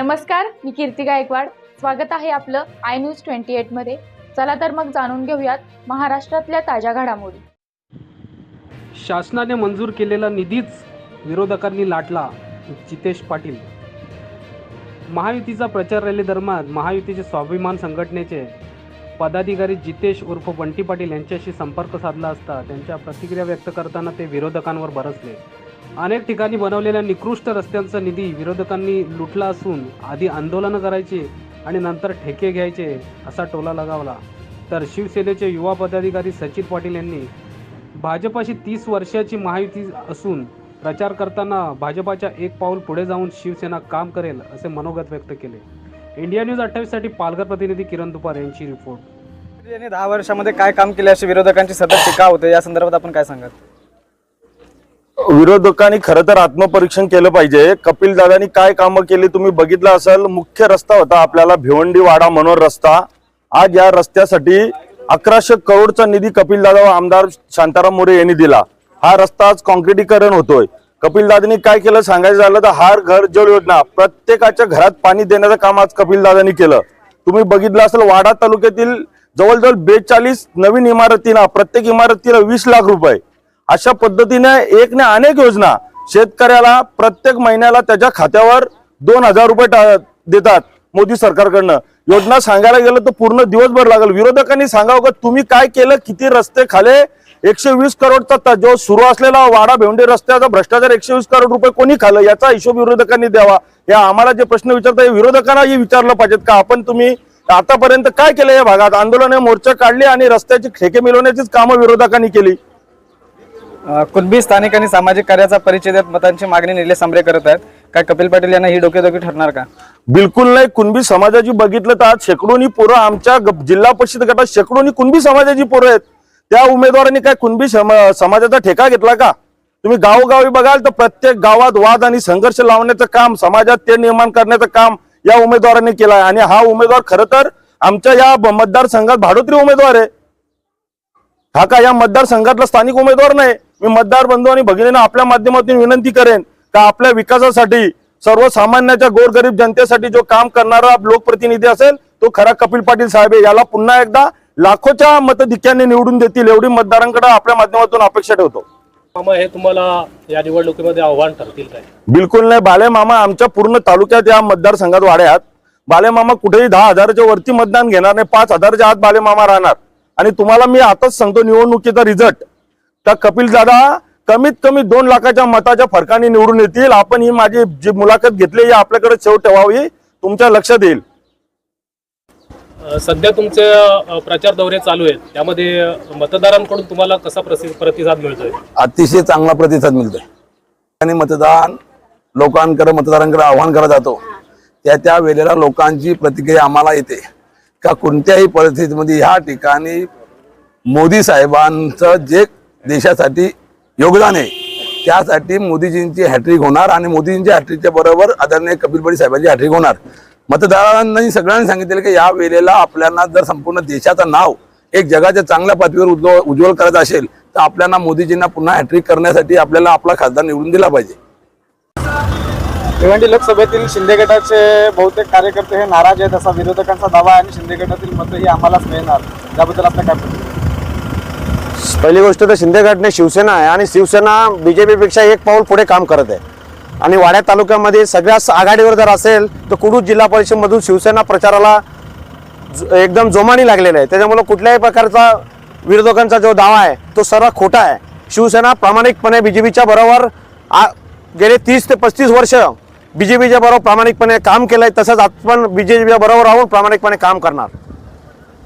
नमस्कार मी कीर्ती गायकवाड. स्वागत आहे आपलं आय न्यूज ट्वेंटी एटमध्ये चला तर मग जाणून घेऊयात महाराष्ट्रातल्या ताज्या घडामोडी. शासनाने मंजूर केलेला निधीच विरोधकांनी लाटला जितेश पाटील. महायुतीचा प्रचार रॅली दरम्यान महायुतीचे स्वाभिमान संघटनेचे पदाधिकारी जितेश उर्फ बंटी पाटील यांच्याशी संपर्क साधला असता त्यांच्या प्रतिक्रिया व्यक्त करताना ते विरोधकांवर बरसले. अनेक ठिकाणी बनवलेल्या निकृष्ट रस्त्यांचा निधी विरोधकांनी लुटला असून आधी आंदोलनं करायची आणि नंतर ठेके घ्यायचे असा टोला लगावला. तर शिवसेनेचे युवा पदाधिकारी सचिन पाटील यांनी भाजपाशी तीस वर्षाची महायुती असून प्रचार करताना भाजपाच्या एक पाऊल पुढे जाऊन शिवसेना काम करेल असे मनोगत व्यक्त केले. इंडिया न्यूज अठ्ठावीससाठी पालघर प्रतिनिधी किरण दुपार यांची रिपोर्ट. यांनी दहा वर्षामध्ये काय काम केले अशी विरोधकांची सतत टीका होते या संदर्भात आपण काय सांगाल? विरोधकांनी खरं तर आत्मपरीक्षण केलं पाहिजे. कपिल दादानी काय कामं केली तुम्ही बघितलं असेल मुख्य रस्ता होता आपल्याला भिवंडी वाडा मनोर रस्ता. आज या रस्त्यासाठी अकराशे करोडचा निधी कपिल दादा व आमदार शांताराम मोरे यांनी दिला. हा रस्ता आज कॉन्क्रिटीकरण होतोय. कपिल दादानी काय केलं सांगायचं झालं तर हार घर जल योजना प्रत्येकाच्या घरात पाणी देण्याचं काम आज कपिल दादानी केलं. तुम्ही बघितलं असेल वाडा तालुक्यातील जवळजवळ बेचाळीस नवीन इमारतींना प्रत्येक इमारतीला वीस लाख रुपये. अशा पद्धतीने एक ने अनेक योजना शेतकऱ्याला प्रत्येक महिन्याला त्याच्या खात्यावर दोन हजार रुपये टा- देतात मोदी सरकारकडनं. योजना सांगायला गेलं तर पूर्ण दिवसभर लागेल. विरोधकांनी सांगावं का तुम्ही काय केलं? किती रस्ते खाले? एकशे वीस करोडचा जो सुरू असलेला वाडा भेवंडी रस्त्याचा भ्रष्टाचार एकशे वीस करोड रुपये कोणी खाल्लं? याचा हिशोब विरोधकांनी द्यावा. या आम्हाला जे प्रश्न विचारता हे विरोधकांनाही विचारलं पाहिजेत का? आपण तुम्ही आतापर्यंत काय केलं या भागात? आंदोलने मोर्चा काढले आणि रस्त्याची ठेके मिळवण्याचीच कामं विरोधकांनी केली. कुणबी स्थानिक आणि सामाजिक कार्याचा परिचय देत मतांची मागणी निलेश सांबरे करत आहेत. काय कपिल पाटील यांना ही डोकेदोकी ठरणार का? बिलकुल नाही. कुणबी समाजाची बघितलं तर आज शेकडोनी पोरं आमच्या ग- जिल्हा परिषद गटात शेकडोनी कुणबी समाजाची पोरं आहेत. त्या उमेदवारांनी काय कुणबी समा समाजाचा ठेका घेतला का? तुम्ही गावोगावी बघाल तर प्रत्येक गावात वाद आणि संघर्ष लावण्याचं काम समाजात ते निर्माण करण्याचं काम या उमेदवारांनी केलं आहे आणि हा उमेदवार खरं तर आमच्या या ब- मतदारसंघात भाडोत्री उमेदवार आहे. हा का या मतदारसंघातला स्थानिक उमेदवार नाही. मी मतदार बंधू आणि भगिनींना आपल्या माध्यमातून विनंती करेन का आपल्या विकासासाठी सर्वसामान्याच्या गोरगरीब जनतेसाठी जो काम करणारा लोकप्रतिनिधी असेल तो खरा कपिल पाटील साहेब याला पुन्हा एकदा लाखोच्या मतधिक्याने निवडून देतील एवढी मतदारांकडे आपल्या माध्यमातून अपेक्षा ठेवतो. मामा हे तुम्हाला या निवडणुकीमध्ये आव्हान ठरतील काय? बिलकुल नाही. बाले मामा आमच्या पूर्ण तालुक्यात या मतदारसंघात वाड्यात. बाले मामा कुठेही दहा हजाराच्या वरती मतदान घेणार नाही. पाच हजारच्या आत बाले मामा राहणार. आणि तुम्हाला मी आताच सांगतो निवडणुकीचा रिझल्ट. तर कपिल दादा कमीत कमी दोन लाखाच्या मताच्या फरकाने निवडून येतील. आपण ही माझी जी मुलाखत घेतली ही आपल्याकडे शेव ठेवावी. तुमच्या लक्षात येईल. सध्या तुमचे प्रचार दौरे चालू आहेत. त्यामध्ये मतदारांकडून तुम्हाला कसा प्रतिसाद मिळतोय? अतिशय चांगला प्रतिसाद मिळतोय. आणि मतदान लोकांकडे मतदारांकडे आव्हान करत जातो. त्या त्या वेळेला लोकांची प्रतिक्रिया आम्हाला येते. का कोणत्याही परिस्थितीमध्ये ह्या ठिकाणी मोदी साहेबांचं जे देशासाठी योगदान आहे त्यासाठी मोदीजींची हॅट्रिक होणार आणि मोदीजींच्या हॅट्रिकच्या बरोबर आदरणीय कपिल साहेबांची हॅट्रिक होणार. मतदारांनी सगळ्यांनी सांगितलं की या वेळेला आपल्याला जर संपूर्ण देशाचं नाव एक जगाच्या चांगल्या पातळीवर उज्ज्वल उज्ज्वल करायचं असेल तर आपल्याला मोदीजींना पुन्हा हॅट्रिक करण्यासाठी आपल्याला आपला खासदार निवडून दिला पाहिजे. भिवंडी लोकसभेतील शिंदे गटाचे बहुतेक कार्यकर्ते हे नाराज आहेत असा विरोधकांचा दावा आहे आणि शिंदे गटातील मतही आम्हालाच मिळणार. त्याबद्दल आपलं काय पहिली गोष्ट तर शिंदे गटने शिवसेना आहे आणि शिवसेना बीजेपीपेक्षा एक पाऊल पुढे काम करत आहे. आणि वाड्या तालुक्यामध्ये सगळ्याच आघाडीवर जर असेल तर कुडूस जिल्हा परिषदमधून शिवसेना प्रचाराला एकदम जोमानी लागलेला आहे. त्याच्यामुळं कुठल्याही प्रकारचा विरोधकांचा जो दावा आहे तो सर्व खोटा आहे. शिवसेना प्रामाणिकपणे बी जे पीच्या बरोबर आ- गेले तीस ते पस्तीस वर्ष बीजेपीच्या बरोबर प्रामाणिकपणे काम केलंय तसंच आपण बीजेपीच्या बरोबर राहून प्रामाणिकपणे काम करणार.